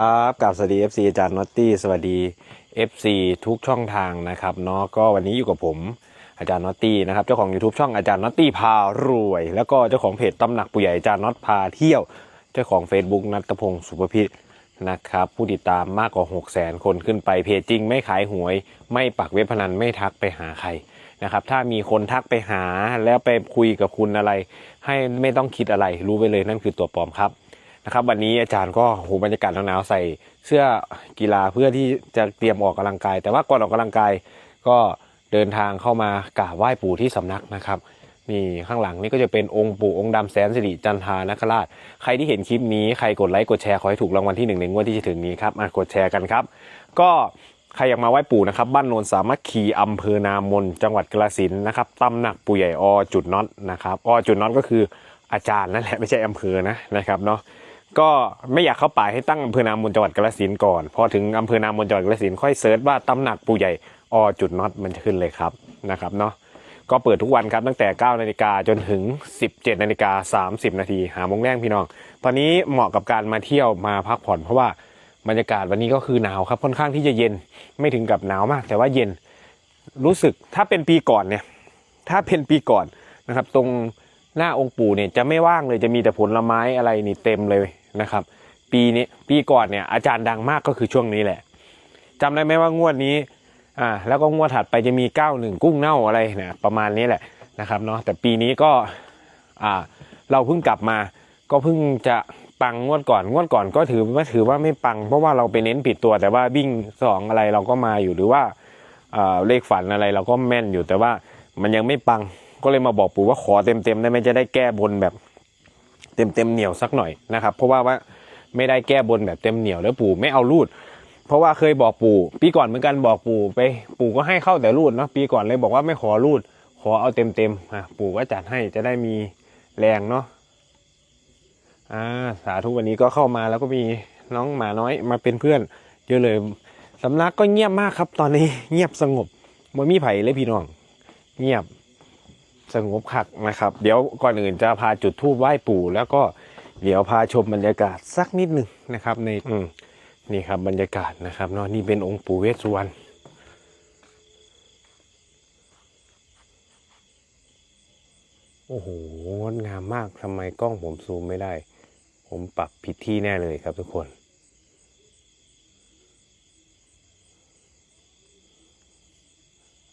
ครับกับสวัสดี FC อาจารย์นอตตี้สวัสดี FC ทุกช่องทางนะครับเนาะก็วันนี้อยู่กับผมอาจารย์นอตตี้นะครับเจ้าของ YouTube ช่องอาจารย์นอตตี้พารวย แล้วก็เจ้าของเพจตำหนักปู่ใหญ่อาจารย์น็อตพาเที่ยว เจ้าของ Facebook นัทพงศ์สุภพิษนะครับผู้ติดตามมากกว่า 6 0 0 0 0 0คนขึ้นไปเพจจริง ไม่ขายหวย ไม่ปักเว็บพนันไม่ทักไปหาใครนะครับถ้ามีคนทักไปหาแล้วไปคุยกับคุณอะไร ให้ไม่ต้องคิดอะไรรู้ไปเลยนั่นคือตัวปลอมครับ นะครับ วันนี้อาจารย์ก็โหบรรยากาศหนาวๆใส่เสื้อกีฬาเพื่อที่จะเตรียมออกกำลังกาย แต่ว่าก่อนออกกำลังกายก็เดินทางเข้ามากราบไหว้ปู่ที่สำนักนะครับนี่ข้างหลังนี่ก็จะเป็นองค์ปู่องค์ดำแสนสิริจันทานคราช ใครที่เห็นคลิปนี้ใครกดไลค์กดแชร์ขอให้ถูกรางวัลที่หนึ่งในงวดที่จะถึงนี้ครับมากดแชร์กันครับ ก็ใครอยากมาไหว้ปู่นะครับบ้านโนนสามัคคีอำเภอนามน จังหวัดกาฬสินนะครับตำหนักปู่ใหญ่อจุดน็อตนะครับอจุดน็อตก็คืออาจารย์นั่นแหละไม่ใช่อำเภอนะนะครับเนาะ ก็ไม่อยากเข้าป่าให้ตั้งอำเภอนามนจังหวัดกาฬสินก่อน พอถึงอำเภอนามนจังหวัดกาฬสินค่อยเซิร์ชว่าตำหนักปู่ใหญ่อจุดน็อตมันจะขึ้นเลยครับนะครับเนาะก็เปิดทุกวันครับตั้งแต่ 9 นาฬิกาจนถึง 17 นาฬิกา 30 นาทีหาโมงแรกพี่น้อง ตอนนี้เหมาะกับการมาเที่ยวมาพักผ่อนเพราะว่าบรรยากาศวันนี้ก็คือหนาวครับค่อนข้างที่จะเย็นไม่ถึงกับหนาวมาก แต่ว่าเย็นรู้สึกถ้าเป็นปีก่อนเนี่ยถ้าเป็นปีก่อนนะครับ ตรงหน้าองค์ปู่เนี่ยจะไม่ว่างเลยจะมีแต่ผลไม้อะไรนี่เต็มเลย นะครับ ปีนี้ปีก่อนเนี่ยอาจารย์ดังมากก็คือช่วงนี้แหละจำได้ไหมว่างวดนี้อ่าแล้วก็งวดถัดไปจะมี 91 กุ้งเน่าอะไรเนี่ยประมาณนี้แหละนะครับเนาะแต่ปีนี้ก็อ่าเราเพิ่งกลับมา ก็เพิ่งจะปังงวดก่อนงวดก่อนก็ถือว่าถือว่าไม่ปัง เพราะว่าเราไปเน้นผิดตัวแต่ว่าวิ่งสองอะไรเราก็มาอยู่หรือว่าเลขฝันอะไรเราก็แม่นอยู่แต่ว่ามันยังไม่ปังก็เลยมาบอกปู่ว่าขอเต็มๆได้ไหมจะได้แก้บนแบบ เต็มๆเหนียวสักหน่อยนะครับ เพราะว่าว่าไม่ได้แก้บนแบบเต็มเหนียวแล้วปู่ไม่เอารูด เพราะว่าเคยบอกปู่ ปีก่อนเหมือนกันบอกปู่ไป ปู่ก็ให้เข้าแต่รูดเนาะปีก่อนเลยบอกว่าไม่ขอรูด ขอเอาเต็มๆอะปู่ก็จัดให้จะได้มีแรงเนาะอ่าสาธุวันนี้ก็เข้ามาแล้วก็มีน้องหมาน้อยมาเป็นเพื่อนเยอะเลยสำนักก็เงียบมากครับ ตอนนี้เงียบสงบมันมีไผ่เลยพี่น้อง เงียบ สงบคักนะครับ เดี๋ยวก่อนอื่นจะพาจุดธูปไหว้ปู่ แล้วก็เดี๋ยวพาชมบรรยากาศสักนิดหนึ่งนะครับ ในอืมนี่ครับบรรยากาศนะครับเนาะนี่เป็นองค์ปู่เวสสุวรรณโอ้โหงดงามมากทำไมกล้องผมซูมไม่ได้ ผมปรับผิดที่แน่เลยครับทุกคน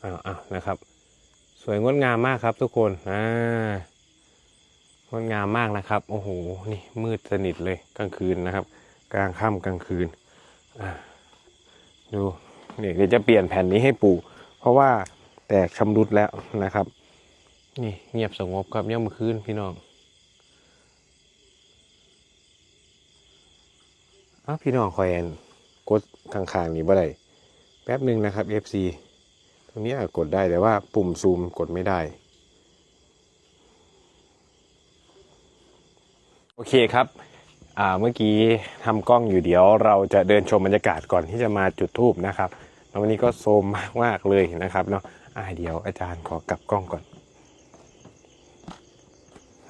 อ้าวอ้าวนะครับส วยงดงามมากครับทุกคนอ่างดงามมากนะครับ โอ้โห นี่มืดสนิทเลยกลางคืนนะครับ กลางค่ำกลางคืนดูเนี่เดี๋ยวจะเปลี่ยนแผ่นนี้ให้ปู่ เพราะว่าแตกชำรุดแล้วนะครับ นี่เงียบสงบครับย่ำคืนพี่น้องอ้าพี่น้องคอยแอนกดข้างๆนี่บ่ได้แป๊บหนึ่งนะครับ FC รงนี้กดได้แต่ว่าปุ่มซูมกดไม่ได้ โอเคครับเมื่อกี้ทำกล้องอยู่เดี๋ยว เราจะเดินชมบรรยากาศก่อนที่จะมาจุดทูบนะครับแล้ววันนี้ก็โซมมากมากเลยนะครับเนาะอ่าเดี๋ยวอาจารย์ขอกลับกล้องก่อน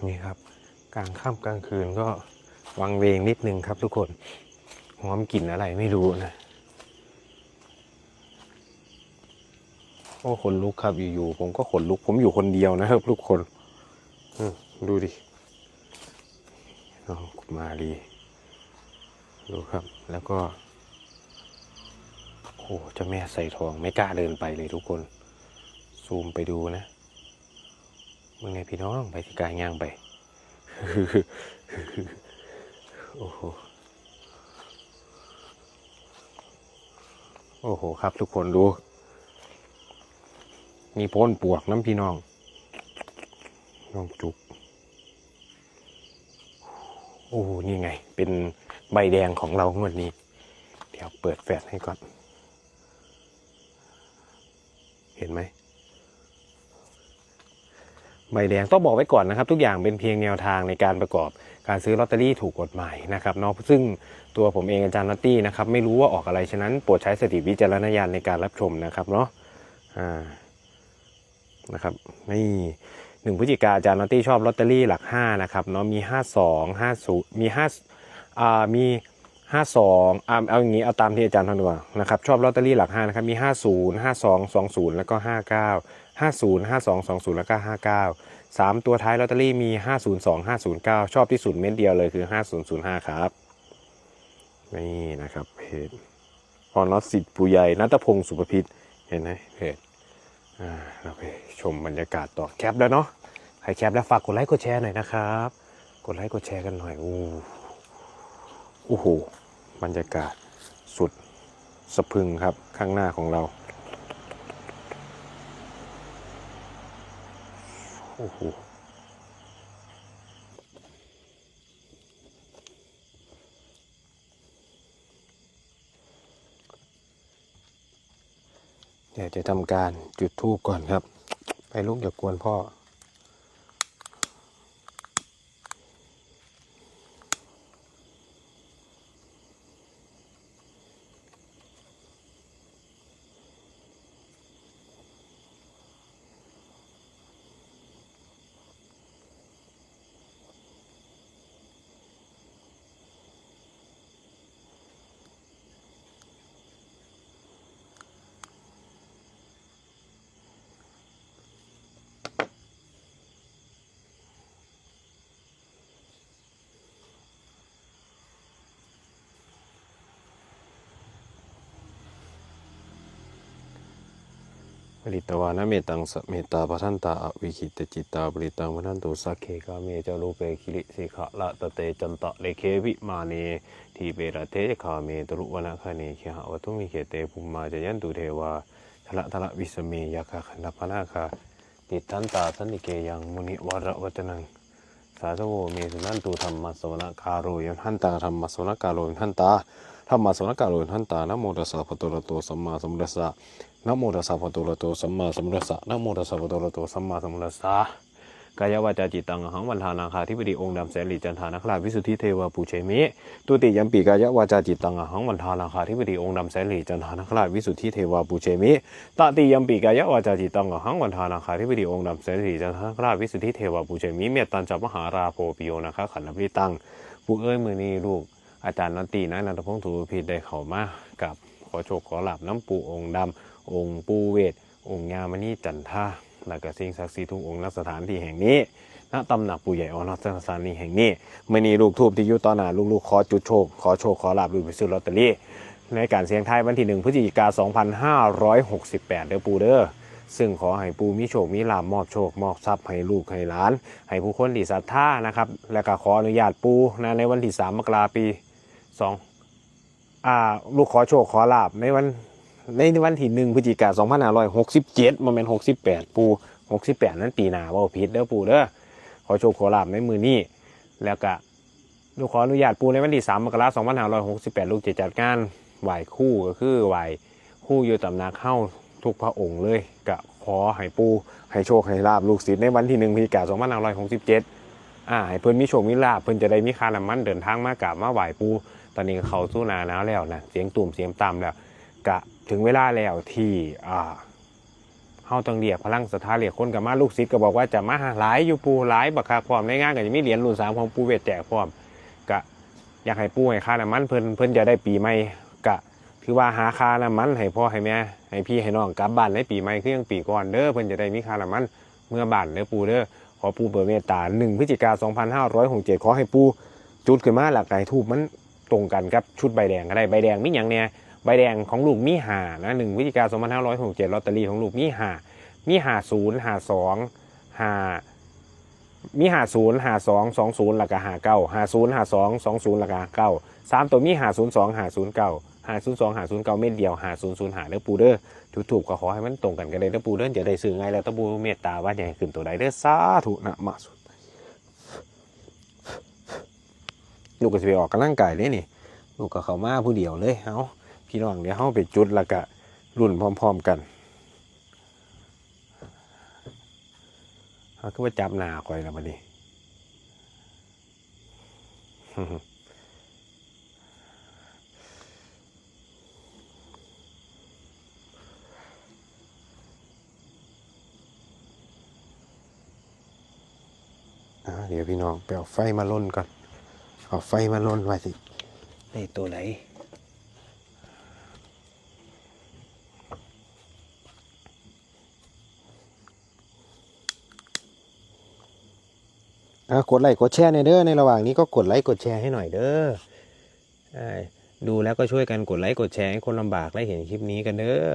นี่ครับ กลางค่ำกลางคืนก็วังเวงนิดนึงครับทุกคนหอมกลิ่นอะไรไม่รู้นะ โอ้ขนลุกครับอยู่ๆผมก็ขนลุก ผมอยู่คนเดียวนะครับทุกคนดูดิน้องกุมารีดูครับ แล้วก็โอ้เจ้าแม่ใส่ทองไม่กล้าเดินไปเลยทุกคน ซูมไปดูนะมึงไงพี่น้องไปที่กางย่างไปโอ้โหโอ้โห ครับทุกคนดู มีโพ้นปวกน้ำพี่น้องน้องจุก โอ้นี่ไง เป็นใบแดงของเรางวดนี้ เดี๋ยวเปิดแฟลชให้ก่อน เห็นไหมใบแดงต้องบอกไว้ก่อนนะครับ ทุกอย่างเป็นเพียงแนวทางในการประกอบการซื้อลอตเตอรี่ถูกกฎหมายนะครับเนาะซึ่งตัวผมเองอาจารย์นัตตี้นะครับ ไม่รู้ว่าออกอะไรฉะนั้นโปรดใช้สติวิจารณญาณในการรับชมนะครับเนาะอ่า นะครับนี่หนึ่งพฤศจิกาอาจารย์นอตตี้ชอบลอตเตอรี่หลักห้านะครับเนาะมีห้าสองห้าศูนย์มีห้าอ่ามีห้าสองเอาเอาอย่างนี้เอาตามที่อาจารย์ทำดีกว่านะครับชอบลอตเตอรี่หลักห้านะครับ มีห้าศูนย์ห้าสองสองศูนย์แล้วก็ห้าเก้าห้าศูนย์ห้าสองสองศูนย์แล้วก็ห้าเก้าสามตัวท้ายลอตเตอรี่มีห้าศูนย์สองห้าศูนย์เก้าชอบที่สุดเม็ดเดียวเลยคือห้าศูนย์ศูนย์ห้าครับ นี่นะครับเพจพรนอสิทธิ์ผู้ใหญ่นัตพงศ์สุภพิษเห็นไหมเพจ เราไปชมบรรยากาศต่อแคปแล้วเนาะใครแคปแล้วฝากกดไลค์กดแชร์หน่อยนะครับ กดไลค์กดแชร์กันหน่อยอู้โอ้โหบรรยากาศสุดสะพึงครับข้างหน้าของเรา โอ้โห เดี๋ยวจะทำการจุดธูปก่อนครับ ไปลูกอย่ากวนพ่อ ปริตวานะเมตังสเมตตาปะทันตาอวิคิตจิตตาปริตังปะทันตุสักเคกาเมเจารูเปคิริสิขะละตะเตจันตะเลเควิมาเนทีเประเทคาเมตรุวนะคเนเคหะวัตุมิเคเตภุมมาจะยันตุเทวาทละทละวิสเมยคะขันธปนาคาติทันตาสันติเกยังมุนิวรวัจนังสาธุโวเมสุนันตุธรรมสวนาคาโรยนหันตาธรรมสวนาคาโรยนหันตา ธรรมสนาคาโรยนหันตานะโมตัสสะภะโตระโตสัมมาสัมพุทธัสสะนะโมตัสสะภะโตระโตสัมมาสัมพุทธัสสะนะโมตัสสะภะโตระโตสัมมาสัมพุทธัสสะกายวาจาจิตตังหังวันทานาคาธิบดีองค์ดำแสนหลีจันทานคราวิสุทธิเทวาปูเชมิตุติยัมปีกายวาจาจิตตังหังวันทานาคาธิบดีองค์ดำแสนหลีจันทานคราวิสุทธิเทวาปูเชมิตติยัมปีกายวาจาจิตตังหังวันทานาคาธิบดีองค์ดำแสนหลีจันทานคราวิสุทธิเทวาปูเชมิเมตตันจับมหาราโพปิโยนะคะขันธพิตังผู้เอ้ยมือนี้ลูก อาจารย์นนตีนะนันทพงศ์ถูพิษได้เข้ามากับขอโชคขอหลับน้ำปูองค์ดำองค์ปูเวทองค์ยามณีจันทาและก็สิ่งศักดิ์สิทธิ์ทุกองค์ณสถานที่แห่งนี้ณตำหนักปู่ใหญ่ออนสถานีแห่งนี้มือนี้ลูกทูบที่อยู่ต่อหน้าลูกๆขอจุดโชคขอโชคขอลาบลูกไปซื้อลอตเตอรี่ในการเสี่ยงทายวันที่หนึ่งพฤศจิกา 2568 เด้อปูเด้อซึ่งขอให้ปูมีโชคมีลาบมอบโชคมอบทรัพย์ให้ลูกให้หลาน ให้ผู้คนที่ศรัทธานะครับ และก็ขออนุญาตปูนะในวันที่ 3 มกราปี 2อ่า ลูกขอโชคขอลาบในวัน ในวันที่1พฤศจิกา2567มันเป็น68ปู68นั้นปีหน้าว่าผิดเด้อปูเด้อขอโชคขอลาบในมือนี้แล้วก็ลูกขออนุญาตปูในวันที่3มมกราคม2568ลูกจะจัดงานไหว้คู่ก็คือไหว้คู่อยู่ตำนักเข้าทุกพระองค์เลยก็ขอให้ปูให้โชคให้ลาบลูกศิษย์ในวันที่1พฤศจิกายน2567อ่าให้เพิ่นมีโชคมีลาบเพิ่นจะได้มีค่าน้ำมันเดินทางมากราบมาไหว้ปู ตอนนี้เขาสู่หนาหนาวแล้วนะเสียงตุ่มเสียงต่ำแล้วกะถึงเวลาแล้วที่อ่าเฮาต้องเรียกพลังศรัทธาเรียกคนกับมาลูกศิษย์ก็บอกว่าจะมาหลายอยู่ปูหลายบักคักพร้อมในงานก็จะมีเหรียญรุ่นสามของปูเวทแจกพร้อมก็อยากให้ปูให้ค่าน้ำมันเพิ่นเพิ่นจะได้ปีใหม่ก็ถือว่าหาค่าน้ำมันให้พ่อให้แม่ให้พี่ให้น้องกลับบ้านในปีใหม่คือยังปีก่อนเด้อเพิ่นจะได้มีค่าน้ำมันเมื่อบ้านเด้อปูเด้อขอปูเปิดเมตตา1พฤศจิกายน2567ขอให้ปูจุดขึ้นมาหลักไก่ทูบมัน ตรงกันกับชุดใบแดงก็ได้ใบแดงมีหยังเนี่ยใบแดงของลูกมีหานะ1พฤศจิกายน2567ลอตเตอรี่ของลูกมีหามีหาศูนย์หาสองหามีหาศูนย์หาสองสองศูนย์หลักหาเก้าหาศูนย์หาสองสองศูนย์หลักหาเก้าสามตัวมีหาศูนย์สองหาศูนย์เก้าหาศูนย์สองหาศูนย์เก้าเม็ดเดียวหาศูนย์ศูนย์หาเด้อปูเด้อถูกถูกก็ขอให้มันตรงกันกันเลยเด้อปูเด้อจะได้ซื้อไงแล้วตะปูเมตตาว่าอย่างขึ้นตัวใดเด้อสาธุนะมาสุด ลูกก็จะไปออกกำลังกายเลยนี่ ลูกก็เข้ามาผู้เดียวเลยเอาพี่น้องเดี๋ยวเขาไปจุดล้วก็รุ่นพร้อม ๆกันเขาคือว่าจับหนาคอยแล้วบัดนี้เดี๋ยวพี่น้องไปเอาไฟมาล่นก่อน เอาไฟมาล่นไว้สิในได้ตัวไหนอะกดไลค์กดแชร์ในอยเด้อในระหว่างนี้ก็กดไลค์กดแชร์ให้หน่อยเด้อใช่ดูแล้วก็ช่วยกันกดไลค์กดแชร์ให้คนลำบากได้เห็นคลิปนี้กันเด้อ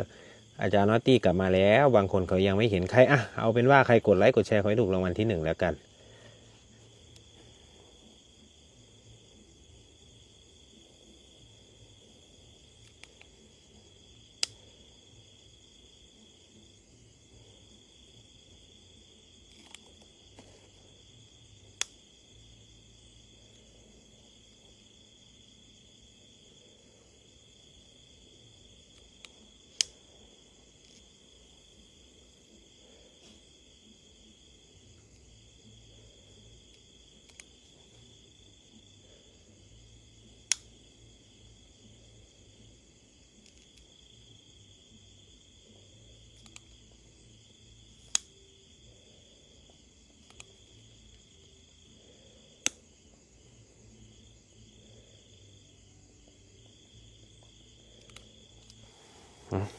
อาจารย์นอตตี้กลับมาแล้ว บางคนเขายังไม่เห็นใครอะเอาเป็นว่าใครกดไลค์กดแชร์ขอให้ถูกรางวัลที่หนึ่งแล้วกัน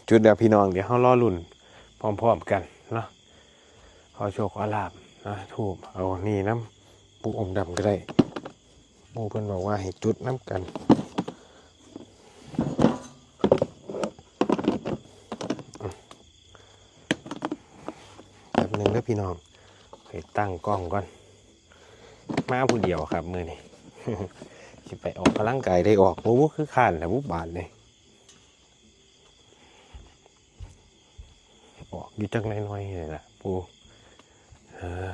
จุดเดียวพี่น้องเดี๋ยวเขาล่อลุ่นพร้อมๆกันเนาะขอโชคขอลาบนะทูบเอานี่น้ำปูองดำก็ได้ปูเพิ่นบอกว่าให้จุดน้ำกันอืมแป๊บหนึ่งเด้อพี่น้องให้ตั้งกล้องก่อน มาผู้เดียวครับมือนี่ไปออกกำลังกายได้ออกปูคือขานแต่บุบบานเลย อยู่จักน้อยๆนี่แหละปูเออ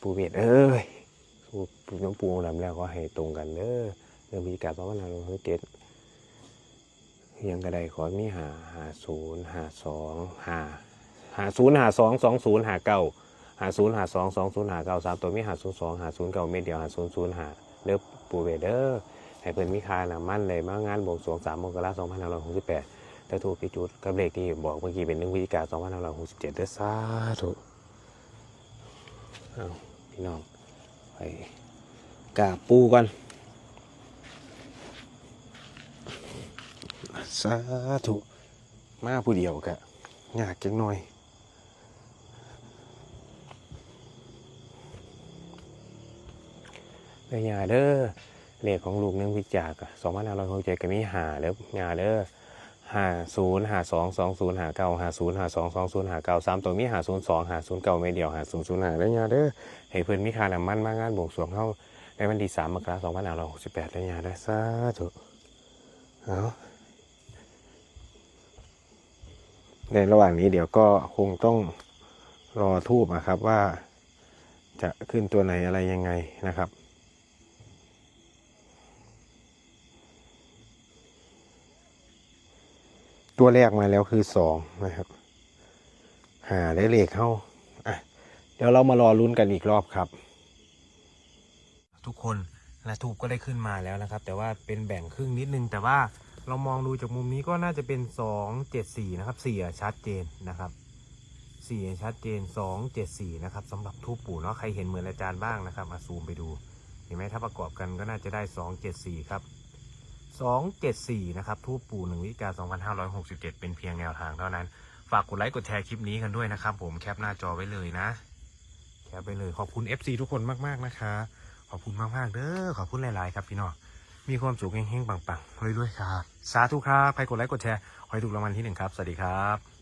ปูเวียดเอ้ยปูปูน้องปูลำแล้วก็ให้ตรงกันเด้อเรื่องพิธีการภาวนาลงเจ็ดเฮียงกระไดขอมีหาหาศูนย์หาสองหาหาศูนย์หาสองสองศูนย์หาเก้าหาศูนย์หาสองสองศูนย์หาเก้าสามตัวมีหาศูนย์สองหาศูนย์เก้าเม็ดเดียวหาศูนย์ศูนย์หาเด้อปูเวียดเด้อให้เพิ่อนมีคาหนามั่นเลยมางานบวงสรวงสามมกราสองพันห้าร้อยหกสิบแปด แต่ถูกพิจุดกับเลขที่บอกเมื่อกี้เป็นหนึ่งวิจิกาสองพันห้าร้อยหกสิบเจ็ดเด้อสาธุเอาพี่น้องไปกาปูกันสาธุมาผู้เดียวกะยากจังหน่อยเด้อยาเด้อเลขของลูกนึงวิจากสองพันห้าร้อยหกสิบเจ็ดก็มีหาเด้อยาเด้อ ห้าศูนย์ห้าสองสองศูนย์ห้าเก้าห้าศูนย์ห้าสองสองศูนย์ห้าเก้าสามตัวมีห้าศูนย์สองห้าศูนย์เก้าไม่เดียวห้าศูนย์ศูนย์ห้าได้ยาเด้อให้เพื่อนมีค่าน้ำมันมางานบวงสรวงเข้าในวันที่สามมกราสองพันห้าร้อยหกสิบแปดได้ยาเด้อสาธุเอาในระหว่างนี้เดี๋ยวก็คงต้องรอทูบนะครับว่าจะขึ้นตัวไหนอะไรยังไงนะครับ ตัวแรกมาแล้วคือสองนะครับ หาได้เลขเข้าอะเดี๋ยวเรามารอลุ้นกันอีกรอบครับ ทุกคนนะทูบก็ได้ขึ้นมาแล้วนะครับ แต่ว่าเป็นแบ่งครึ่งนิดนึง แต่ว่าเรามองดูจากมุมนี้ก็น่าจะเป็นสองเจ็ดสี่นะครับสี่ชัดเจนนะครับสี่ชัดเจนสองเจ็ดสี่นะครับสำหรับทูบปู่เนาะใครเห็นเหมือนอาจารย์บ้างนะครับมาซูมไปดูเห็นไหมถ้าประกอบกันก็น่าจะได้สองเจ็ดสี่ครับ 274 นะครับทูปปู่หนึ่งวิกา2567 เป็นเพียงแนวทางเท่านั้น ฝากกดไลค์กดแชร์คลิปนี้กันด้วยนะครับ ผมแคปหน้าจอไว้เลยนะ แคปไปเลยขอบคุณ FC ทุกคนมากๆนะคะ ขอบคุณมากๆเด้อขอบคุณหลายๆครับพี่น้องมีความสุขแห้งๆปังๆรวยๆครับสาธุครับใครกดไลค์กดแชร์ขอให้ถูกรางวัลที่หนึ่งครับ สวัสดีครับ